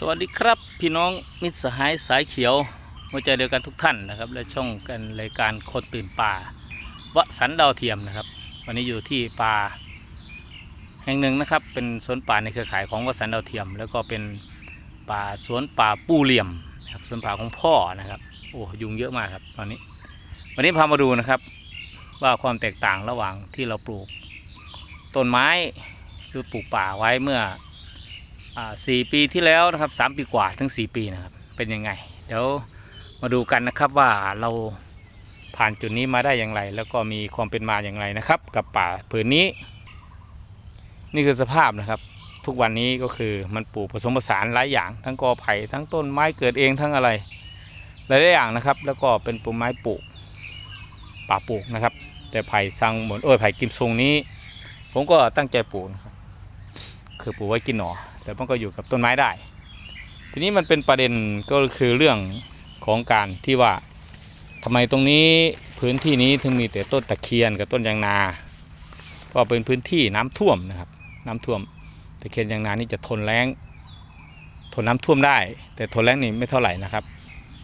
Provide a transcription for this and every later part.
สวัสดีครับพี่น้องมิตรสหายสายเขียวหัวใจเดียวกันทุกท่านนะครับ และช่องกันรายการคนตื่นป่าวสันดาวเทียมนะครับ วันนี้อยู่ที่ป่าแห่งหนึ่งนะครับ เป็นสวนป่าในเครือข่ายของวสันดาวเทียม แล้วก็เป็นป่าสวนป่าปูเหลี่ยมนะครับสวนป่าของพ่อนะครับโอ้ยุงเยอะมากครับตอนนี้ วันนี้พามาดูนะครับ ว่าความแตกต่างระหว่างที่เราปลูกต้นไม้หรือปลูกป่าไว้เมื่อ สี่ปีที่แล้วนะครับสามปีกว่าถึงสี่ปีนะครับเป็นยังไง เดี๋ยวมาดูกันนะครับว่าเราผ่านจุดนี้มาได้อย่างไร แล้วก็มีความเป็นมาอย่างไรนะครับ กับป่าผืนนี้ นี่คือสภาพนะครับ ทุกวันนี้ก็คือมันปลูกผสมผสานหลายอย่าง ทั้งกอไผ่ทั้งต้นไม้เกิดเองทั้งอะไรหลายอย่างนะครับ แล้วก็เป็นต้นไม้ปลูกป่าปลูกนะครับ แต่ไผ่สังหมดโอ้ยไผ่กิมซุงนี้ ผมก็ตั้งใจปลูกนะครับคือปลูกไว้กินหน่อ แต่มันก็อยู่กับต้นไม้ได้ ทีนี้มันเป็นประเด็นก็คือเรื่องของการที่ว่าทำไมตรงนี้พื้นที่นี้ถึงมีแต่ต้นตะเคียนกับต้นยางนาก็เป็นพื้นที่น้ำท่วมนะครับ น้ำท่วมตะเคียนยางนานี่จะทนแรงทนน้ำท่วมได้ แต่ทนแรงนี่ไม่เท่าไหร่นะครับ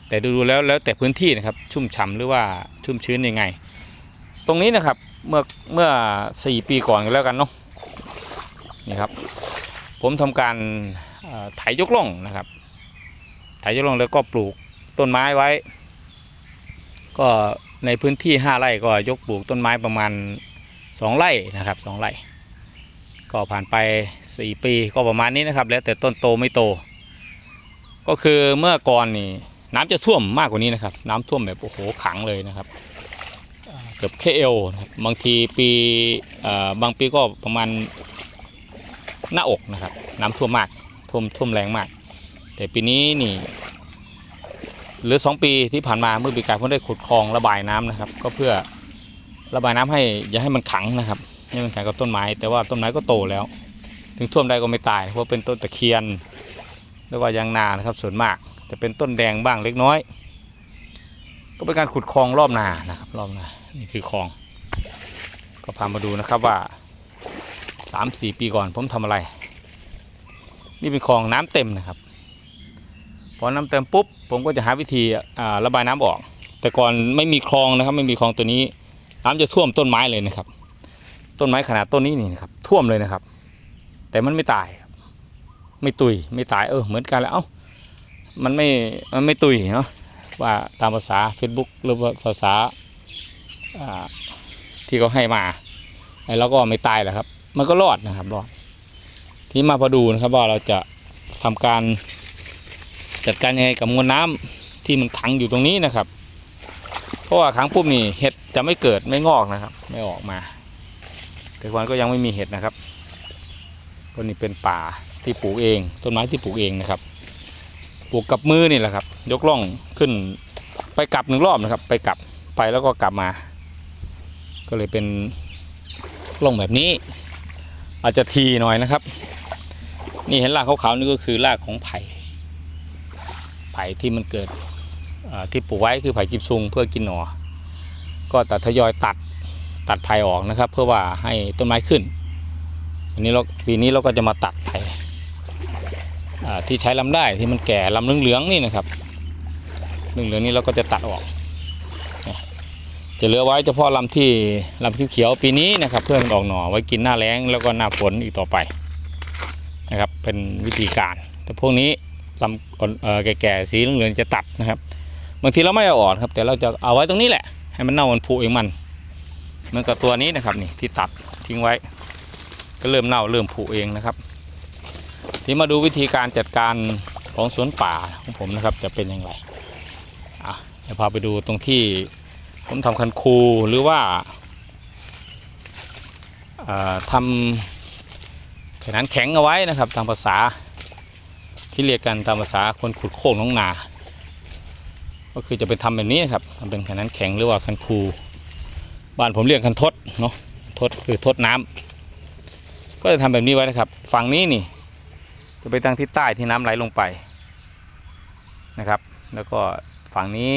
แต่ดูแล้วแล้วแต่พื้นที่นะครับชุ่มฉ่ำหรือว่าชุ่มชื้นยังไง ตรงนี้นะครับเมื่อเมื่อสี่ปีก่อนก็แล้วกันเนาะนี่ครับ ผมทำการไถยกล่องนะครับ ไถยกล่องแล้วก็ปลูกต้นไม้ไว้ ก็ในพื้นที่ 5 ไร่ก็ยกปลูกต้นไม้ประมาณ 2 ไร่นะครับ 2 ไร่ ก็ผ่านไป 4 ปีก็ประมาณนี้นะครับ แล้วแต่ต้นโตไม่โต ก็คือเมื่อก่อนนี่น้ำจะท่วมมากกว่านี้นะครับ น้ำท่วมแบบโอ้โหขังเลยนะครับเกือบแค่เอวนะครับบางทีปีบางปีก็ประมาณ หน้าอกนะครับ น้ำท่วมมากท่วมท่วมแรงมาก แต่ปีนี้นี่หรือ 2 ปีที่ผ่านมาเมื่อปีกายผมได้ขุดคลองระบายน้ำนะครับ ก็เพื่อระบายน้ำให้อย่าให้มันขังนะครับให้มันขังกับต้นไม้ แต่ว่าต้นไม้ก็โตแล้ว ถึงท่วมได้ก็ไม่ตาย เพราะเป็นต้นตะเคียนหรือว่ายางนานะครับ ส่วนมากจะเป็นต้นแดงบ้างเล็กน้อย ก็เป็นการขุดคลองรอบนานะครับ รอบนานี่คือคลอง ก็พามาดูนะครับว่า สามสี่ปีก่อนผมทำอะไร นี่เป็นคลองน้ำเต็มนะครับ พอน้ำเต็มปุ๊บผมก็จะหาวิธีระบายน้ำออก แต่ก่อนไม่มีคลองนะครับ ไม่มีคลองตัวนี้น้ำจะท่วมต้นไม้เลยนะครับ ต้นไม้ขนาดต้นนี้นี่นะครับท่วมเลยนะครับ แต่มันไม่ตายไม่ตุยไม่ตายเออเหมือนกันแล้วเอ้ามันไม่มันไม่ตุยเนาะว่าตามภาษา Facebook หรือภาษาอ่าที่เขาให้มาไอ้เราก็ไม่ตายแหละครับ มันก็รอดนะครับรอด ทีนี้มาพอดูนะครับว่าเราจะทำการจัดการยังไงกับมวลน้ำที่มันขังอยู่ตรงนี้นะครับ เพราะว่าขังปุ๊บนี่เห็ดจะไม่เกิดไม่งอกนะครับ ไม่ออกมา แต่วันก็ยังไม่มีเห็ดนะครับก็นี่เป็นป่าที่ปลูกเอง ต้นไม้ที่ปลูกเองนะครับ ปลูกกับมือนี่แหละครับ ยกล่องขึ้นไปกลับหนึ่งรอบนะครับ ไปกลับไปแล้วก็กลับมา ก็เลยเป็นล่องแบบนี้ อาจจะทีหน่อยนะครับ นี่เห็นรากขาวๆนี่ก็คือรากของไผ่ ไผ่ที่มันเกิดที่ปลูกไว้คือไผ่กิมซุงเพื่อกินหนอ ก็ตัดทยอยตัดตัดไผ่ออกนะครับ เพื่อว่าให้ต้นไม้ขึ้นอันนี้เราปีนี้เราก็จะมาตัดไผ่ที่ใช้ลำได้ที่มันแก่ลำเหลืองๆนี่นะครับเหลืองๆนี่เราก็จะตัดออก จะเหลือไว้เฉพาะลำที่ลำเขียวๆปีนี้นะครับ เพื่อมันออกหน่อไว้กินหน้าแล้งแล้วก็หน้าฝนอีกต่อไปนะครับ เป็นวิธีการ แต่พวกนี้ลำแก่ๆสีเหลืองๆจะตัดนะครับบางทีเราไม่เอาออกครับ แต่เราจะเอาไว้ตรงนี้แหละ ให้มันเน่ามันผุเองมันเหมือนกับตัวนี้นะครับนี่ที่ตัดทิ้งไว้ ก็เริ่มเน่าเริ่มผุเองนะครับ ที่มาดูวิธีการจัดการของสวนป่าของผมนะครับ จะเป็นอย่างไรอะเดี๋ยวพาไปดูตรงที่ ผมทำคันคูหรือว่าทำแขนานแข็งเอาไว้นะครับ ตามภาษาที่เรียกกันตามภาษาคนขุดโค้งน้องนา ก็คือจะไปทำแบบนี้ครับทำเป็นแขนานแข็งหรือว่าคันคูบ้านผมเรียกคันทดเนาะทดคือทดน้ำก็จะทำแบบนี้ไว้นะครับ ฝั่งนี้นี่ จะไปทางทิศใต้ที่น้ำไหลลงไปนะครับ แล้วก็ฝั่งนี้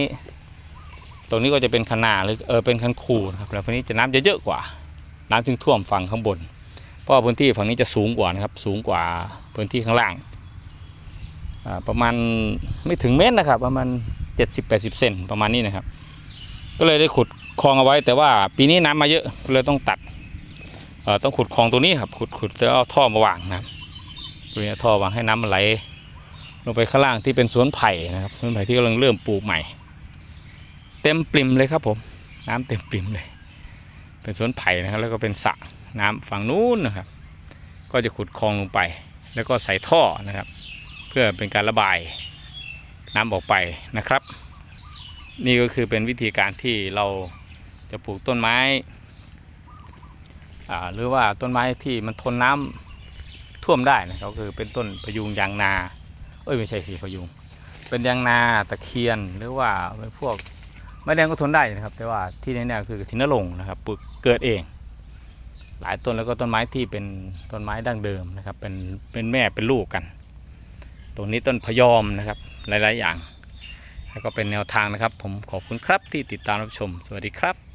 ตรงนี้ก็จะเป็นคะนาหรือเออเป็นคันคูนะครับแล้วฝั่งนี้จะน้ำจะเยอะกว่า น้ำถึงท่วมฝั่งข้างบน เพราะพื้นที่ฝั่งนี้จะสูงกว่านะครับ สูงกว่าพื้นที่ข้างล่างประมาณไม่ถึงเมตรนะครับ ประมาณ 70-80 เซนประมาณนี้นะครับ ก็เลยได้ขุดคลองเอาไว้ แต่ว่าปีนี้น้ำมาเยอะก็เลยต้องตัดต้องขุดคลองตัวนี้ครับขุดขุดแล้วเอาท่อมาวางนะครับตัวนี้ท่อวางให้น้ำมันไหลลงไปข้างล่างที่เป็นสวนไผ่นะครับสวนไผ่ที่กำลังเริ่มปลูกใหม่ เต็มปริ่มเลยครับผม น้ำเต็มปริ่มเลย เป็นสวนไผ่นะครับ แล้วก็เป็นสระน้ำฝั่งนู้นนะครับ ก็จะขุดคลองลงไป แล้วก็ใส่ท่อนะครับ เพื่อเป็นการระบายน้ำออกไปนะครับ นี่ก็คือเป็นวิธีการที่เราจะปลูกต้นไม้อ่าหรือว่าต้นไม้ที่มันทนน้ำท่วมได้นะครับก็คือเป็นต้นพยุงยางนา เอ้ยไม่ใช่สีพยุง เป็นยางนาตะเคียนหรือว่าเป็นพวก ไม้แดงก็ทนได้นะครับ แต่ว่าที่แน่ๆคือทินนรงนะครับปลูกเกิดเอง หลายต้นแล้วก็ต้นไม้ที่เป็นต้นไม้ดั้งเดิมนะครับ เป็นเป็นแม่เป็นลูกกัน ตรงนี้ต้นพยอมนะครับ หลายๆอย่างแล้วก็เป็นแนวทางนะครับ ผมขอบคุณครับที่ติดตามรับชม สวัสดีครับ